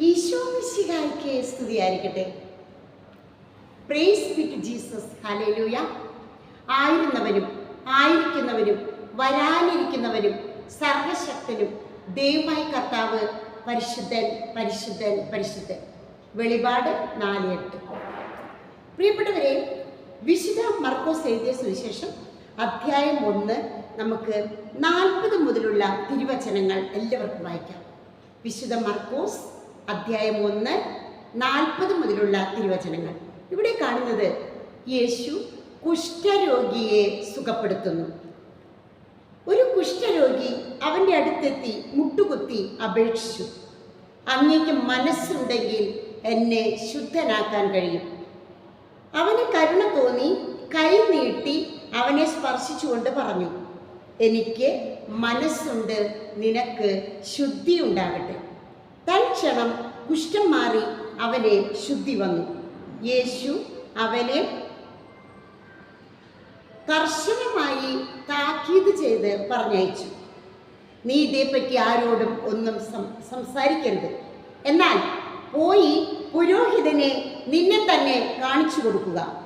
ഈശോ സ്തുതിയായിരിക്കട്ടെ. Praise with Jesus hallelujah ആയിരുന്നവരും ആയിരിക്കുന്നവരും വരാനിരിക്കുന്നവരും സർവശക്തനും ദൈവമായി കർത്താവ് പരിശുദ്ധൻ പരിശുദ്ധൻ പരിശുദ്ധൻ. വെളിപാട് നാല് എട്ട് പ്രിയപ്പെട്ടവരെ വിശുദ്ധ മർക്കോസ് എഴുതിയ സുവിശേഷം അധ്യായം ഒന്ന് നമുക്ക് നാൽപ്പത് മുതലുള്ള തിരുവചനങ്ങൾ എല്ലാവർക്കും വായിക്കാം. വിശുദ്ധ മർക്കോസ് അധ്യായം ഒന്ന് നാൽപ്പത് മുതലുള്ള തിരുവചനങ്ങൾ. ഇവിടെ കാണുന്നത് യേശു കുഷ്ഠരോഗിയെ സുഖപ്പെടുത്തുന്നു. ഒരു കുഷ്ഠരോഗി അവന്റെ അടുത്തെത്തി മുട്ടുകുത്തി അപേക്ഷിച്ചു. അങ്ങേക്ക് മനസ്സുണ്ടെങ്കിൽ എന്നെ ശുദ്ധനാക്കാൻ കഴിയും. അവന് കരുണ തോന്നി കൈ നീട്ടി അവനെ സ്പർശിച്ചുകൊണ്ട് പറഞ്ഞു എനിക്ക് മനസ്സുണ്ട് നിനക്ക് ശുദ്ധി ഉണ്ടാകട്ടെ തൽക്ഷണം കുഷ്ഠം മാറി അവനെ ശുദ്ധി വന്നു. യേശു അവനെ കർശനമായി താക്കീത് ചെയ്ത് പറഞ്ഞയച്ചു. നീ ഇതേപ്പറ്റി ആരോടും ഒന്നും സംസാരിക്കരുത്. എന്നാൽ പോയി പുരോഹിതനെ നിന്നെ തന്നെ കാണിച്ചു കൊടുക്കുക.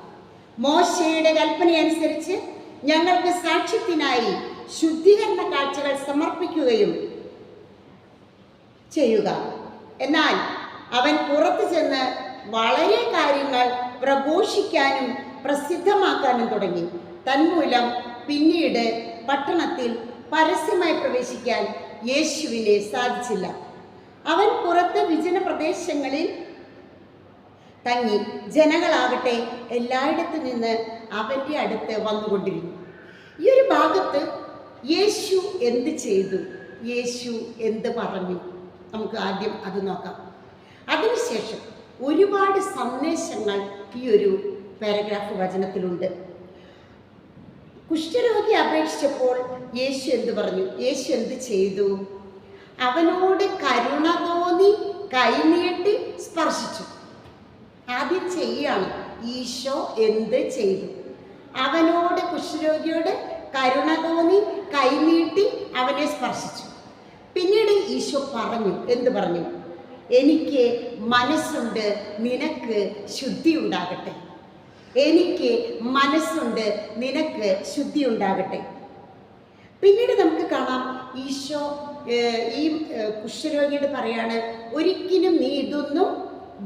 മോശയുടെ കൽപ്പനയനുസരിച്ച് ഞങ്ങൾക്ക് സാക്ഷ്യത്തിനായി ശുദ്ധീകരണ കാഴ്ചകൾ സമർപ്പിക്കുകയും ചെയ്യുക. എന്നാൽ അവൻ പുറത്തു ചെന്ന് വളരെ കാര്യങ്ങൾ പ്രഘോഷിക്കാനും പ്രസിദ്ധമാക്കാനും തുടങ്ങി. തന്മൂലം പിന്നീട് പട്ടണത്തിൽ പരസ്യമായി പ്രവേശിക്കാൻ യേശുവിനെ സാധിച്ചില്ല. അവൻ പുറത്ത് വിജന പ്രദേശങ്ങളിൽ തങ്ങി. ജനങ്ങളാകട്ടെ എല്ലായിടത്തു നിന്ന് അവന്റെ അടുത്ത് വന്നുകൊണ്ടിരുന്നു. ഈ ഒരു ഭാഗത്ത് യേശു എന്ത് ചെയ്തു? യേശു എന്ത് പറഞ്ഞു? നമുക്ക് ആദ്യം അത് നോക്കാം. അതിനുശേഷം ഒരുപാട് സന്ദേശങ്ങൾ ഈ ഒരു പാരഗ്രാഫ് വചനത്തിലുണ്ട്. കുഷ്ഠരോഗി അപേക്ഷിച്ചപ്പോൾ യേശു എന്ത് പറഞ്ഞു? യേശു എന്ത് ചെയ്തു? അവനോട് കരുണ തോന്നി കൈനീട്ടി സ്പർശിച്ചു. ആദ്യം ചെയ്യാണ് ഈശോ എന്ത് ചെയ്തു? അവനോട് കുഷ്ഠരോഗിയോട് കരുണ തോന്നി കൈനീട്ടി അവനെ സ്പർശിച്ചു. പിന്നീട് ഈശോ പറഞ്ഞു എന്ത് പറഞ്ഞു? എനിക്ക് മനസ്സുണ്ട് നിനക്ക് ശുദ്ധി ഉണ്ടാകട്ടെ. എനിക്ക് മനസ്സുണ്ട് നിനക്ക് ശുദ്ധി ഉണ്ടാകട്ടെ. പിന്നീട് നമുക്ക് കാണാം ഈശോ ഈ കുഷ്ഠരോഗിയോട് പറയാണ് ഒരിക്കലും നീ ഇതൊന്നും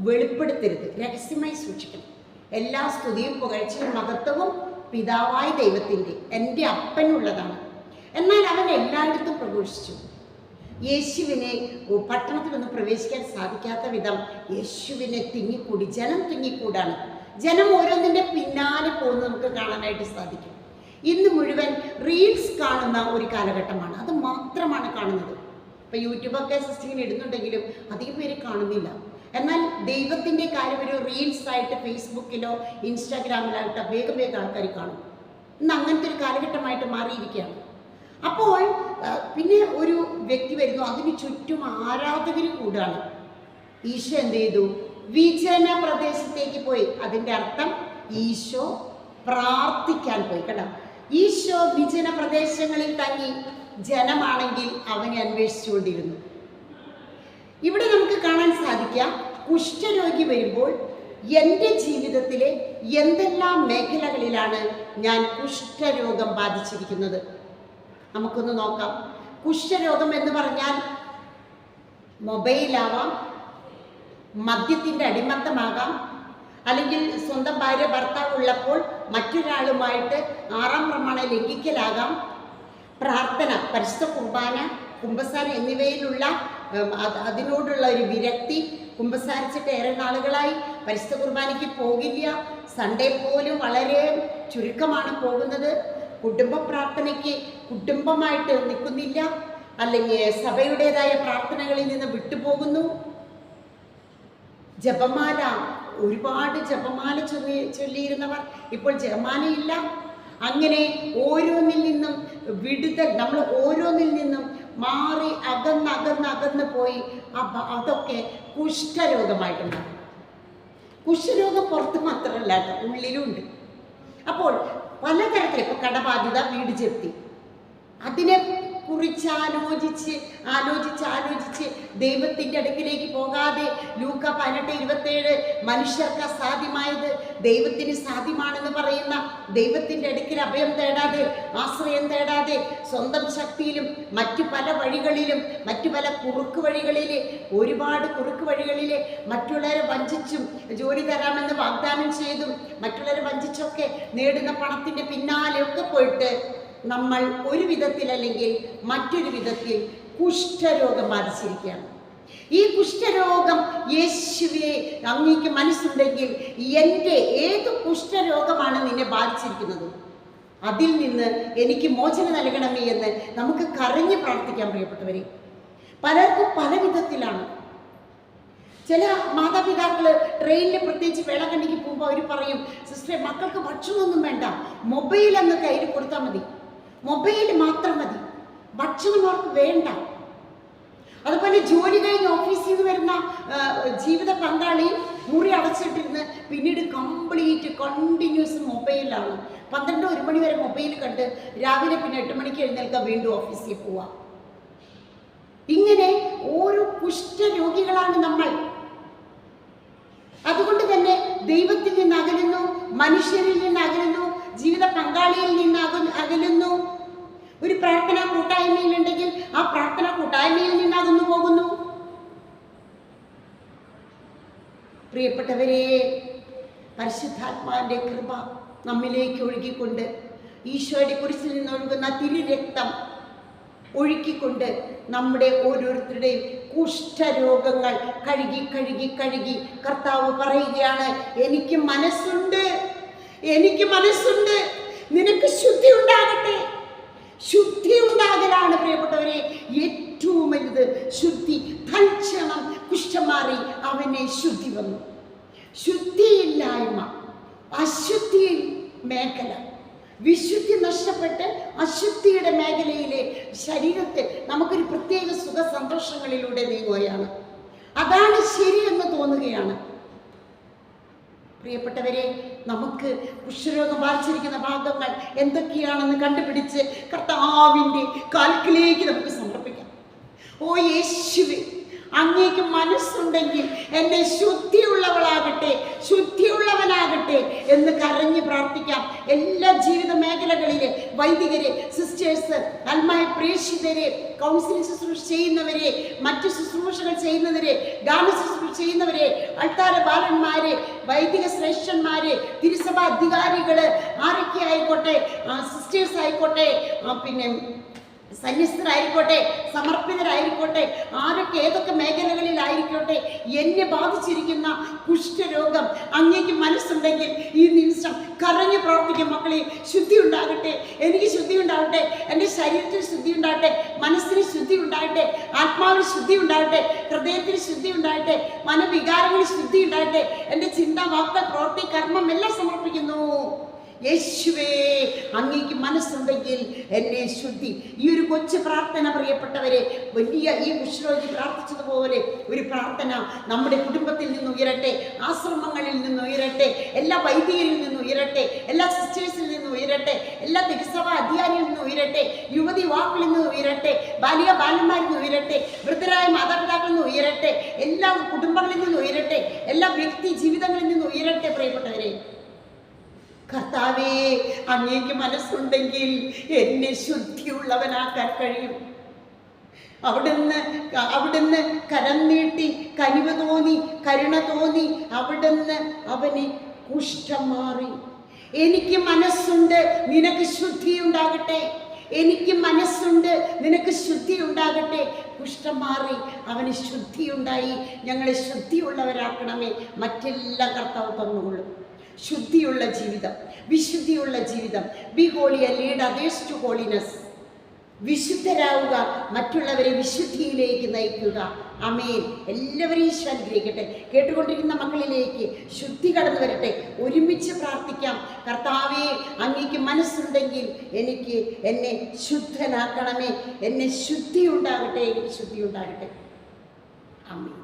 വെളിപ്പെടുത്തരുത്. രഹസ്യമായി സൂക്ഷിക്കണം. എല്ലാ സ്തുതിയും പുകഴ്ചയും മഹത്വവും പിതാവായ ദൈവത്തിന്റെ എന്റെ അപ്പനുള്ളതാണ് എന്നാൽ അവൻ എല്ലായിടത്തും പ്രഘോഷിച്ചു. യേശുവിനെ പട്ടണത്തിലൊന്നും പ്രവേശിക്കാൻ സാധിക്കാത്ത വിധം യേശുവിനെ തിങ്ങിക്കൂടി ജനം തിങ്ങിക്കൂടാണ്. ജനം ഓരോന്നിന്റെ പിന്നാലെ പോകുന്നത് നമുക്ക് കാണാനായിട്ട് സാധിക്കും. ഇന്ന് മുഴുവൻ റീൽസ് കാണുന്ന ഒരു കാലഘട്ടമാണ്. അത് മാത്രമാണ് കാണുന്നത്. ഇപ്പം യൂട്യൂബൊക്കെ സിസ്റ്റിങ്ങിന് ഇടുന്നുണ്ടെങ്കിലും അധികം പേര് കാണുന്നില്ല. എന്നാൽ ദൈവത്തിന്റെ കാര്യം ഒരു റീൽസ് ആയിട്ട് ഫേസ്ബുക്കിലോ ഇൻസ്റ്റാഗ്രാമിലായിട്ടോ വേഗം വേഗം ആൾക്കാർ കാണും. ഇന്ന് അങ്ങനത്തെ ഒരു കാലഘട്ടമായിട്ട് മാറിയിരിക്കുകയാണ്. അപ്പോൾ പിന്നെ ഒരു വ്യക്തി വരുന്നു. അതിന് ചുറ്റും ആരാധകർ കൂടാണ്. ഈശോ എന്ത് ചെയ്തു? വിജന പ്രദേശത്തേക്ക് പോയി. അതിന്റെ അർത്ഥം ഈശോ പ്രാർത്ഥിക്കാൻ പോയി കേട്ടോ. ഈശോ വിജന പ്രദേശങ്ങളിൽ തങ്ങി ജനമാണെങ്കിൽ അവനെ അന്വേഷിച്ചുകൊണ്ടിരുന്നു. ഇവിടെ നമുക്ക് കാണാൻ സാധിക്കാം കുഷ്ഠരോഗി വരുമ്പോൾ എന്റെ ജീവിതത്തിലെ എന്തെല്ലാം മേഖലകളിലാണ് ഞാൻ കുഷ്ഠരോഗം ബാധിച്ചിരിക്കുന്നത്? നമുക്കൊന്ന് നോക്കാം. കുഷ്ഠരോഗം എന്ന് പറഞ്ഞാൽ മൊബൈലാവാം മദ്യത്തിന്റെ അടിമത്തമാകാം അല്ലെങ്കിൽ സ്വന്തം ഭാര്യ ഭർത്താവ് ഉള്ളപ്പോൾ മറ്റൊരാളുമായിട്ട് ആറാം പ്രമാണ ലംഘിക്കലാകാം. പ്രാർത്ഥന പരിശുദ്ധ കുർബാന കുംഭസാര എന്നിവയിലുള്ള അതിനോടുള്ള ഒരു വിരക്തി കുംഭസാരിച്ചിട്ട് ഏറെ നാളുകളായി പരിശുദ്ധ കുർബാനയ്ക്ക് പോകില്ല. സൺഡേ പോലും വളരെ ചുരുക്കമാണ് പോകുന്നത്. കുടുംബ പ്രാർത്ഥനയ്ക്ക് കുടുംബമായിട്ട് നിൽക്കുന്നില്ല അല്ലെങ്കിൽ സഭയുടേതായ പ്രാർത്ഥനകളിൽ നിന്ന് വിട്ടുപോകുന്നു. ജപമാല ഒരുപാട് ജപമാല ചൊല്ലി ചൊല്ലിയിരുന്നവർ ഇപ്പോൾ ജപമാലയില്ല. അങ്ങനെ ഓരോന്നിൽ നിന്നും വിടുതൽ നമ്മൾ ഓരോന്നിൽ നിന്നും മാറി അകന്ന് അകന്ന് അകന്ന് പോയി അതൊക്കെ കുഷ്ഠരോഗമായിട്ട് മാറും കുഷ്ഠരോഗം പുറത്ത് മാത്രമല്ല ഉള്ളിലുണ്ട്. അപ്പോൾ പലതരത്തിൽ ഇപ്പോൾ കടബാധ്യത വീട് ജപ്തി അതിനെ കുറിച്ച് ആലോചിച്ച് ആലോചിച്ച് ആലോചിച്ച് ദൈവത്തിന്റെ അടുക്കിലേക്ക് പോകാതെ ലൂക്ക പതിനെട്ട് ഇരുപത്തേഴ് മനുഷ്യർക്ക് അസാധ്യമായത് ദൈവത്തിന് സാധ്യമാണെന്ന് പറയുന്ന ദൈവത്തിന്റെ അടുക്കിൽ അഭയം തേടാതെ ആശ്രയം തേടാതെ സ്വന്തം ശക്തിയിലും മറ്റു പല വഴികളിലും മറ്റു പല കുറുക്ക് വഴികളിൽ ഒരുപാട് കുറുക്ക് വഴികളിൽ മറ്റുള്ളവരെ വഞ്ചിച്ചും ജോലി തരാമെന്ന് വാഗ്ദാനം ചെയ്തും മറ്റുള്ളവരെ വഞ്ചിച്ചൊക്കെ നേടുന്ന പണത്തിന്റെ പിന്നാലെയൊക്കെ പോയിട്ട് നമ്മൾ ഒരു വിധത്തിൽ അല്ലെങ്കിൽ മറ്റൊരു വിധത്തിൽ കുഷ്ഠരോഗം ബാധിച്ചിരിക്കുകയാണ്. ഈ കുഷ്ഠരോഗം യേശുവെ അങ്ങേക്ക് മനസ്സുണ്ടെങ്കിൽ എന്റെ ഏത് കുഷ്ഠരോഗമാണ് നിന്നെ ബാധിച്ചിരിക്കുന്നത്? അതിൽ നിന്ന് എനിക്ക് മോചനം നൽകണമേ എന്ന് നമുക്ക് കരഞ്ഞ് പ്രാർത്ഥിക്കാൻ പ്രിയപ്പെട്ടവരെ പലർക്കും പല വിധത്തിലാണ്. ചില മാതാപിതാക്കൾ ട്രെയിനിൽ പ്രത്യേകിച്ച് വേളക്കണ്ണിക്ക് പോകുമ്പോൾ അവർ പറയും സിസ്റ്ററെ മക്കൾക്ക് ഭക്ഷണമൊന്നും വേണ്ട മൊബൈൽ എന്ന് കയ്യിൽ കൊടുത്താൽ മതി. മൊബൈൽ മാത്രം മതി. ഭക്ഷണം അവർക്ക് വേണ്ട. അതുപോലെ ജോലി കഴിഞ്ഞ് ഓഫീസിൽ നിന്ന് വരുന്ന ജീവിത പങ്കാളി മുറി അടച്ചിട്ടിരുന്ന് പിന്നീട് കംപ്ലീറ്റ് കണ്ടിന്യൂസ് മൊബൈലാണ്. പന്ത്രണ്ട് ഒരു മണി വരെ മൊബൈൽ കണ്ട് രാവിലെ പിന്നെ എട്ട് മണിക്ക് എഴുന്നേൽക്കാൻ വീണ്ടും ഓഫീസിൽ പോവാം. ഇങ്ങനെ ഓരോ കുഷ്ഠരോഗികളാണ് നമ്മൾ. അതുകൊണ്ട് തന്നെ ദൈവത്തിൽ നിന്ന് അകലുന്നു മനുഷ്യരിൽ നിന്ന് അകലുന്നു ജീവിത പങ്കാളിയിൽ നിന്ന് അക- അകലുന്നു. ഒരു പ്രാർത്ഥന കൂട്ടായ്മയിലുണ്ടെങ്കിൽ ആ പ്രാർത്ഥന കൂട്ടായ്മയിൽ നിന്ന് അകന്നു പോകുന്നു. പ്രിയപ്പെട്ടവരെ പരിശുദ്ധാത്മാവിന്റെ കൃപ നമ്മിലേക്ക് ഒഴുകിക്കൊണ്ട് ഈശോയുടെ കുരിശിൽ നിന്ന് ഒഴുകുന്ന തിരുരക്തം ഒഴുക്കിക്കൊണ്ട് നമ്മുടെ ഓരോരുത്തരുടെയും കുഷ്ഠരോഗങ്ങൾ കഴുകി കഴുകി കഴുകി കർത്താവ് പറയുകയാണ് എനിക്ക് മനസ്സുണ്ട് എനിക്ക് മനസ്സുണ്ട് നിനക്ക് ശുദ്ധി ഉണ്ടാകട്ടെ. ശുദ്ധി ഉണ്ടാകലാണ് പ്രിയപ്പെട്ടവരെ. ഏറ്റവും വലുത് ശുദ്ധി. തൽക്ഷണം കുഷ്ഠം മാറി അവനെ ശുദ്ധി വന്നു. ശുദ്ധിയില്ലായ്മ അശുദ്ധി മേഖല. വിശുദ്ധി നഷ്ടപ്പെട്ട് അശുദ്ധിയുടെ മേഖലയിലെ ശരീരത്തെ നമുക്കൊരു പ്രത്യേക സുഖ സന്തോഷങ്ങളിലൂടെ നീങ്ങുകയാണ്. അതാണ് ശരിയെന്ന് തോന്നുകയാണ്. പ്രിയപ്പെട്ടവരെ നമുക്ക് കുഷ്ഠരോഗം ബാധിച്ചിരിക്കുന്ന ഭാഗങ്ങൾ എന്തൊക്കെയാണെന്ന് കണ്ടുപിടിച്ച് കർത്താവിന്റെ കാൽക്കിലേക്ക് നമുക്ക് സമർപ്പിക്കാം. ഓ യേശുവേ അങ്ങേക്ക് മനസ്സുണ്ടെങ്കിൽ എന്നെ ശുദ്ധിയുള്ളവളാകട്ടെ ശുദ്ധിയുള്ളവനാകട്ടെ എന്ന് കരഞ്ഞ് പ്രാർത്ഥിക്കാം. എല്ലാ ജീവിത മേഖലകളിലെ വൈദികരെ സിസ്റ്റേഴ്സ് അൽമായ പ്രേക്ഷിതരെ കൗൺസിലിംഗ് ശുശ്രൂഷ ചെയ്യുന്നവരെ മറ്റു ശുശ്രൂഷകൾ ചെയ്യുന്നവരെ ഗാന ശുശ്രൂഷ ചെയ്യുന്നവരെ അൾത്താര ബാലന്മാരെ വൈദിക ശ്രേഷ്ഠന്മാരെ തിരുസഭാ അധികാരികൾ ആരൊക്കെ ആയിക്കോട്ടെ സിസ്റ്റേഴ്സ് ആയിക്കോട്ടെ പിന്നെ സന്യസ്തരായിക്കോട്ടെ സമർപ്പിതരായിരിക്കോട്ടെ ആരൊക്കെ ഏതൊക്കെ മേഖലകളിലായിരിക്കോട്ടെ എന്നെ ബാധിച്ചിരിക്കുന്ന കുഷ്ഠരോഗം അങ്ങേക്ക് മനസ്സുണ്ടെങ്കിൽ ഈ നിമിഷം കറഞ്ഞു പ്രവർത്തിക്കും മക്കളെ. ശുദ്ധി ഉണ്ടാകട്ടെ എനിക്ക് ശുദ്ധി ഉണ്ടാകട്ടെ എന്റെ ശരീരത്തിന് ശുദ്ധി ഉണ്ടാകട്ടെ മനസ്സിന് ശുദ്ധി ഉണ്ടാകട്ടെ ആത്മാവിന് ശുദ്ധി ഉണ്ടാകട്ടെ ഹൃദയത്തിന് ശുദ്ധി ഉണ്ടാകട്ടെ മനവികാരങ്ങളിൽ ശുദ്ധി ഉണ്ടാകട്ടെ എന്റെ ചിന്ത വാക്ത പ്രവൃത്തി കർമ്മം എല്ലാം സമർപ്പിക്കുന്നു. യേശുവേ അങ്ങേക്ക് മനസ്സുണ്ടെങ്കിൽ എന്നെ ശുദ്ധി. ഈ ഒരു കൊച്ചു പ്രാർത്ഥന പ്രിയപ്പെട്ടവരെ വലിയ ഈ കുഷ്ഠരോഗി പ്രാർത്ഥിച്ചതുപോലെ ഒരു പ്രാർത്ഥന നമ്മുടെ കുടുംബത്തിൽ നിന്ന് ഉയരട്ടെ ആശ്രമങ്ങളിൽ നിന്ന് ഉയരട്ടെ എല്ലാ വൈദികരിൽ നിന്ന് ഉയരട്ടെ എല്ലാ സിസ്റ്റേഴ്സിൽ നിന്ന് ഉയരട്ടെ എല്ലാ തിരുസഭ അധികാരിയിൽ നിന്ന് ഉയരട്ടെ യുവതി യുവാക്കളിൽ നിന്ന് ഉയരട്ടെ ബാലിക ബാലന്മാരിൽ നിന്ന് ഉയരട്ടെ വൃദ്ധരായ മാതാപിതാക്കളിൽ നിന്ന് ഉയരട്ടെ എല്ലാ കുടുംബങ്ങളിൽ നിന്ന് ഉയരട്ടെ എല്ലാ വ്യക്തി ജീവിതങ്ങളിൽ നിന്ന് ഉയരട്ടെ പ്രിയപ്പെട്ടവരെ. കർത്താവേ അങ്ങേക്ക് മനസ്സുണ്ടെങ്കിൽ എന്നെ ശുദ്ധിയുള്ളവനാക്കാൻ കഴിയും. അവിടുന്ന് അവിടുന്ന് കരം നീട്ടി കനിവ് തോന്നി കരുണ തോന്നി അവിടുന്ന് അവന് കുഷ്ഠം മാറി. എനിക്ക് മനസ്സുണ്ട് നിനക്ക് ശുദ്ധി ഉണ്ടാകട്ടെ. എനിക്ക് മനസ്സുണ്ട് നിനക്ക് ശുദ്ധി ഉണ്ടാകട്ടെ. കുഷ്ഠം മാറി അവന് ശുദ്ധിയുണ്ടായി. ഞങ്ങളെ ശുദ്ധിയുള്ളവരാക്കണമേ. മറ്റെല്ലാം കർത്താവ് തന്നുകൊള്ളും. ശുദ്ധിയുള്ള ജീവിതം വിശുദ്ധിയുള്ള ജീവിതം. Be holy a lead others to holiness വിശുദ്ധരാവുക മറ്റുള്ളവരെ വിശുദ്ധിയിലേക്ക് നയിക്കുക. അമേൻ എല്ലാവരെയും ഈശോ അനുഗ്രഹിക്കട്ടെ. കേട്ടുകൊണ്ടിരിക്കുന്ന മക്കളിലേക്ക് ശുദ്ധി കടന്നു വരട്ടെ. ഒരുമിച്ച് പ്രാർത്ഥിക്കാം. കർത്താവേ അങ്ങേക്ക് മനസ്സുണ്ടെങ്കിൽ എനിക്ക് എന്നെ ശുദ്ധനാക്കണമേ. എന്നെ ശുദ്ധി ഉണ്ടാകട്ടെ എനിക്ക് ശുദ്ധി ഉണ്ടാകട്ടെ അമേൻ